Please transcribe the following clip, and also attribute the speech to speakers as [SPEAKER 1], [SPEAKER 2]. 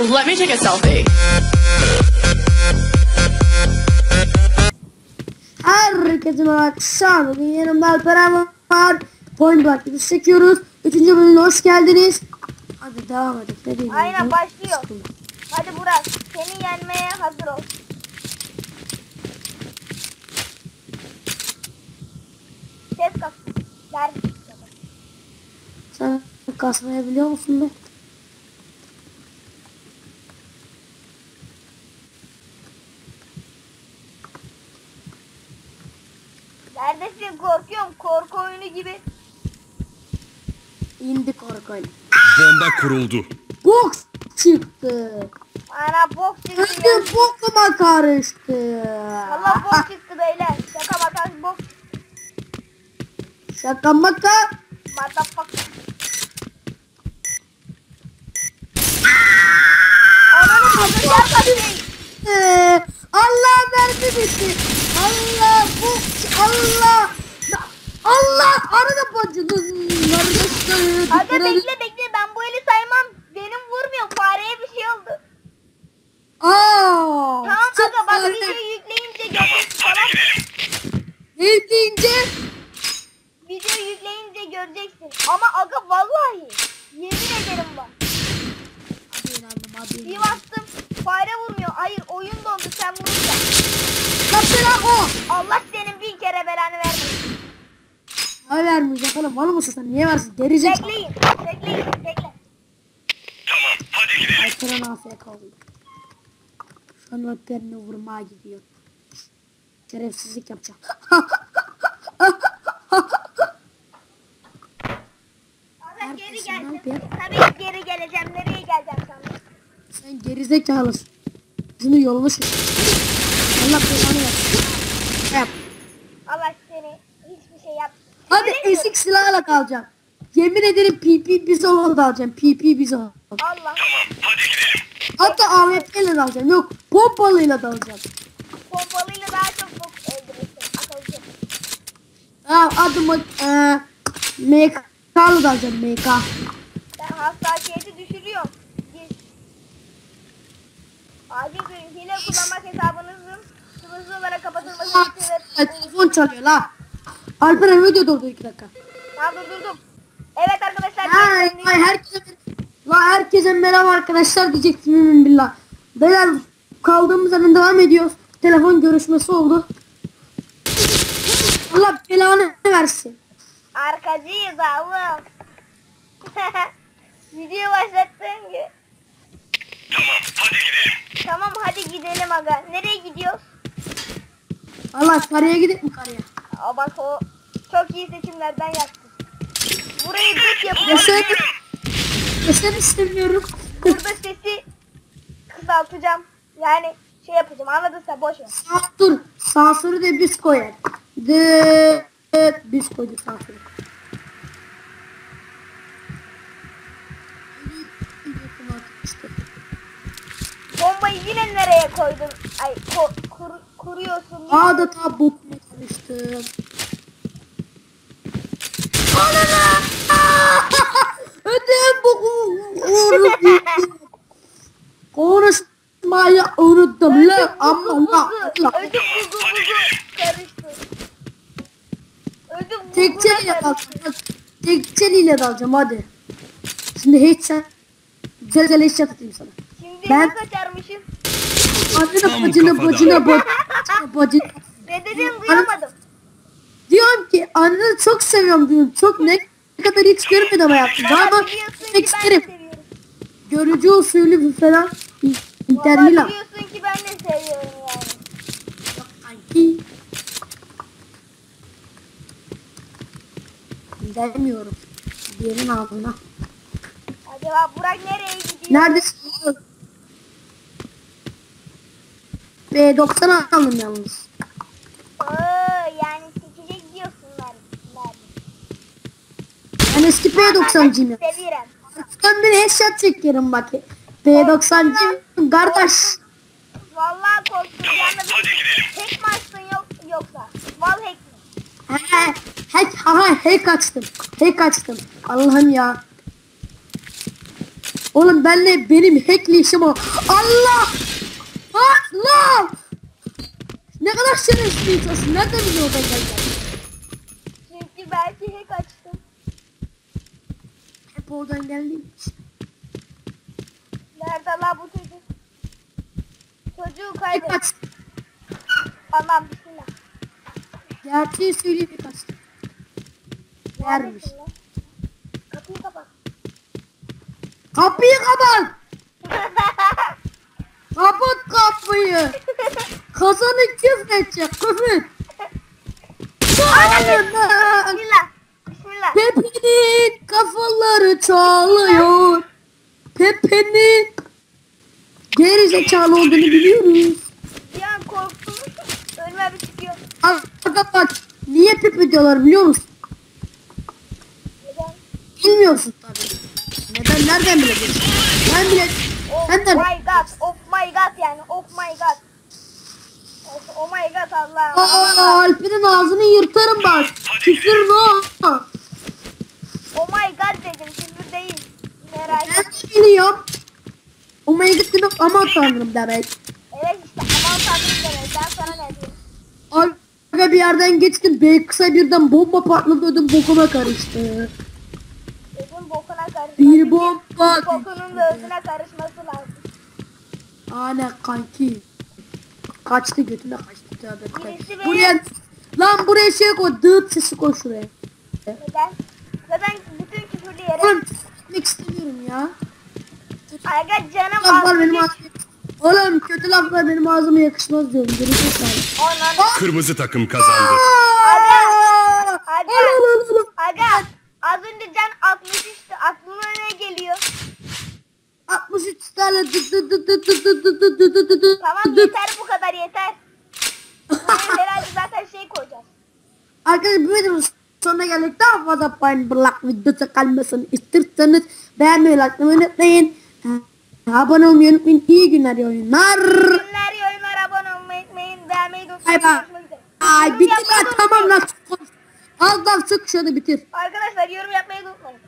[SPEAKER 1] Let me take a selfie.
[SPEAKER 2] Herkese merhaba akşam. Bugün yanımda Alperen var. Point Blank biz çekiyoruz. Üçüncü bölümüne hoş geldiniz. Hadi devam edelim. Ne diyeyim
[SPEAKER 3] Aynen, başlıyor.
[SPEAKER 2] Sıkıldım.
[SPEAKER 3] Hadi Burak seni yenmeye hazır ol. Ses kas.
[SPEAKER 2] Sen kasmayı biliyor musun be?
[SPEAKER 3] Neredesin korkuyorum korku oyunu gibi.
[SPEAKER 2] İndi korkuyla.
[SPEAKER 4] Bomba kuruldu.
[SPEAKER 2] Box çıktı.
[SPEAKER 3] Ana bok çıktı ya.
[SPEAKER 2] Ödüm bokuma karıştı.
[SPEAKER 3] Valla bok çıktı beyler. Şaka maka bok.
[SPEAKER 2] Şaka maka.
[SPEAKER 3] Ananı patlayacak patlayacak.
[SPEAKER 2] Ee, Allah mermi bitti. Allah bu Allah Allah arada bacının arada
[SPEAKER 3] Aga bekle bekle ben bu eli saymam. Benim vurmuyor fareye bir şey oldu.
[SPEAKER 2] Aa.
[SPEAKER 3] Tamam aga bak
[SPEAKER 2] öyle.
[SPEAKER 3] videoyu yükleyince göreceksin tamam.
[SPEAKER 2] Ne deyince?
[SPEAKER 3] Videoyu yükleyince göreceksin. Ama aga vallahi yemin ederim bak.
[SPEAKER 2] Hadi inandım hadi
[SPEAKER 3] Bir bastım fare vurmuyor. Hayır oyun dondu sen vurursan.
[SPEAKER 2] Kapıra o.
[SPEAKER 3] Allah senin
[SPEAKER 2] Ne vermeyecek oğlum var mısın sen niye versin gerizek.
[SPEAKER 3] Bekleyin. Bekleyin. Bekle.
[SPEAKER 2] Alperen afiyet kaldı. Şu an Alperen'i vurmaya gidiyor. Şerefsizlik yapacağım.
[SPEAKER 3] Aga geri
[SPEAKER 2] yapıyorsun?
[SPEAKER 3] Tabii ki geri geleceğim. Nereye geleceğim sana?
[SPEAKER 2] Sen gerizekalısın. Şunu yolunu şaşır. Allah belanı versin. Yap.
[SPEAKER 3] Allah seni hiçbir şey yap.
[SPEAKER 2] Hadi esik silahla kalacağım. Yemin ederim PP bizonla da alacağım. PP bizon.
[SPEAKER 3] Allah.
[SPEAKER 2] Hatta AWP ile de alacağım. Yok pompalıyla da alacağım.
[SPEAKER 3] Pompalıyla daha çok bok öldürürsün. Akılcı.
[SPEAKER 2] Ha, adıma e, MK'lı da alacağım MK.
[SPEAKER 3] Ben hassasiyeti düşürüyorum. Gir. Acil gün hile kullanmak hesabınızın hızlı olarak kapatılması
[SPEAKER 2] Aa,
[SPEAKER 3] için
[SPEAKER 2] telefon çalıyor la. Alperen video durdu iki dakika.
[SPEAKER 3] Ha durdurdum. Evet arkadaşlar.
[SPEAKER 2] Ay, ay herkese, la herkese merhaba arkadaşlar diyecektim emin billah. Beyler kaldığımız yerden devam ediyoruz. Telefon görüşmesi oldu. Allah belanı versin.
[SPEAKER 3] Arkacıyız oğlum. Video başlattığın gibi. Tamam hadi gidelim aga. Nereye gidiyoruz?
[SPEAKER 2] Allah karaya gidip mi karaya?
[SPEAKER 3] Aa, bak o çok iyi seçimlerden yaptın. Burayı düz yapacağım.
[SPEAKER 2] Yaşar istemiyorum.
[SPEAKER 3] Burada sesi kısaltacağım. Yani şey yapacağım anladın sen boş ver.
[SPEAKER 2] Dur. Sansürü de biz koyar. De biz koyduk sansürü.
[SPEAKER 3] Bombayı yine nereye koydun? Ay ko- kur- kuruyorsun.
[SPEAKER 2] Adeta bokuma karıştım. Anana! Ödüm boku. Konuşmayı unuttum la ama la.
[SPEAKER 3] buzu.
[SPEAKER 2] la.
[SPEAKER 3] Ödüm buzu buzu karıştı. Ödüm buzuna
[SPEAKER 2] Tekçeliyle
[SPEAKER 3] karıştı.
[SPEAKER 2] dalacağım. Tekçeliyle dalacağım hadi. Şimdi hiç sen güzel güzel headshot atayım sana.
[SPEAKER 3] Şimdi
[SPEAKER 2] Ben-
[SPEAKER 3] nasıl açarmışım?
[SPEAKER 2] Bacına
[SPEAKER 4] kafadan.
[SPEAKER 2] bacına bacına bacına.
[SPEAKER 3] Ne dedim duyamadım.
[SPEAKER 2] Diyorum ki anneni çok seviyorum diyorum. Çok ne kadar hiç görmedim
[SPEAKER 3] ki
[SPEAKER 2] gitmek
[SPEAKER 3] ben de
[SPEAKER 2] isterim. Görücü usulü falan
[SPEAKER 3] Vallahi
[SPEAKER 2] interview
[SPEAKER 3] biliyorsun ki ben de seviyorum yani.
[SPEAKER 2] Demiyorum. Diğerin ağzına.
[SPEAKER 3] Acaba Burak nereye gidiyor?
[SPEAKER 2] Neredesin? B90 aldım yalnız.
[SPEAKER 3] Oo, yani seçecek diyorsun lan. lan.
[SPEAKER 2] Ben eski P90'cıyım ya.
[SPEAKER 3] Seviyorum.
[SPEAKER 2] Sen bir headshot çekerim bak. P90'cıyım kardeş.
[SPEAKER 3] Vallahi korktum. Yanına bir tek mi açtın yok, yoksa? Val hack mi?
[SPEAKER 2] He, hack, ha, hack açtım. Hack açtım. Allah'ım ya. Oğlum benle benim hackleyişim o. Allah! Allah! Ne kadar şerefsiz bir insansın. Nereden biliyorsun oradan geleceğim?
[SPEAKER 3] Çünkü belki hack açtım.
[SPEAKER 2] Hep oradan geldiğim için.
[SPEAKER 3] Nerede la bu çocuk? Çocuğu
[SPEAKER 2] Hep
[SPEAKER 3] kaybet.
[SPEAKER 2] aç.
[SPEAKER 3] Allah'ım bismillah.
[SPEAKER 2] Gerçeği söyleyeyim hep
[SPEAKER 3] lan? Kapıyı kapat.
[SPEAKER 2] Kapıyı kapat. Kapat kapıyı. Kazanı küfür. Sağlığına.
[SPEAKER 3] Bismillah. Bismillah.
[SPEAKER 2] Pepe'nin kafaları çalıyor. Pepe'nin geri zekalı olduğunu biliyoruz.
[SPEAKER 3] An korktum. Ölme bir çıkıyor.
[SPEAKER 2] Arka bak niye Pepe diyorlar biliyor musun? Bilmiyorsun tabii. Neden nereden bileceksin? Ben bile
[SPEAKER 3] Oh
[SPEAKER 2] Senden-
[SPEAKER 3] my god. Oh my god yani. Oh my god. Oh, oh my god Allah'ım.
[SPEAKER 2] Aa, Alper'in ağzını yırtarım bak. Küfür no.
[SPEAKER 3] Oh my god dedim. Küfür değil. Merak
[SPEAKER 2] Ben
[SPEAKER 3] etme.
[SPEAKER 2] de biliyorum. Oh my god demek aman tanrım demek.
[SPEAKER 3] Evet işte aman tanrım demek. Ben sana ne diyeyim.
[SPEAKER 2] Aga bir yerden geçtim. B kısa birden bomba patladı ödüm bokuma karıştı. Bir bomba.
[SPEAKER 3] Bokunun da özüne karışması lazım.
[SPEAKER 2] Aynen kanki. Kaçtı götüne kaçtı. Tövbe tövbe.
[SPEAKER 3] Benim-
[SPEAKER 2] Buraya lan buraya şey koy. Dıt sesi koy şuraya.
[SPEAKER 3] Neden? Zaten bütün küfürlü yere.
[SPEAKER 2] Oğlum gitmek istemiyorum ya.
[SPEAKER 3] Aga canım
[SPEAKER 2] Laflar benim
[SPEAKER 3] ağzını.
[SPEAKER 2] ağzıma Oğlum kötü laflar benim ağzıma yakışmaz diyorum. Geri.
[SPEAKER 1] Kırmızı takım kazandı.
[SPEAKER 3] Aga. Aga.
[SPEAKER 2] Aga. Dıt dıt dıt
[SPEAKER 3] Tamam yeter bu kadar yeter. Herhalde zaten şey koyacağız.
[SPEAKER 2] Arkadaşlar bu videonun sonuna geldik. Daha fazla payın bırak videosu kalmasını istiyorsanız beğenmeyi, likelamayı unutmayın. Abone olmayı unutmayın. İyi günler, iyi oyunlar.
[SPEAKER 3] Günler oyunlar abone olmayı unutmayın. Beğenmeyi unutmayın.
[SPEAKER 2] Bay bay. Ay bitti
[SPEAKER 3] da
[SPEAKER 2] tamam lan. Az daha sık şunu bitir.
[SPEAKER 3] Arkadaşlar yorum yapmayı unutmayın.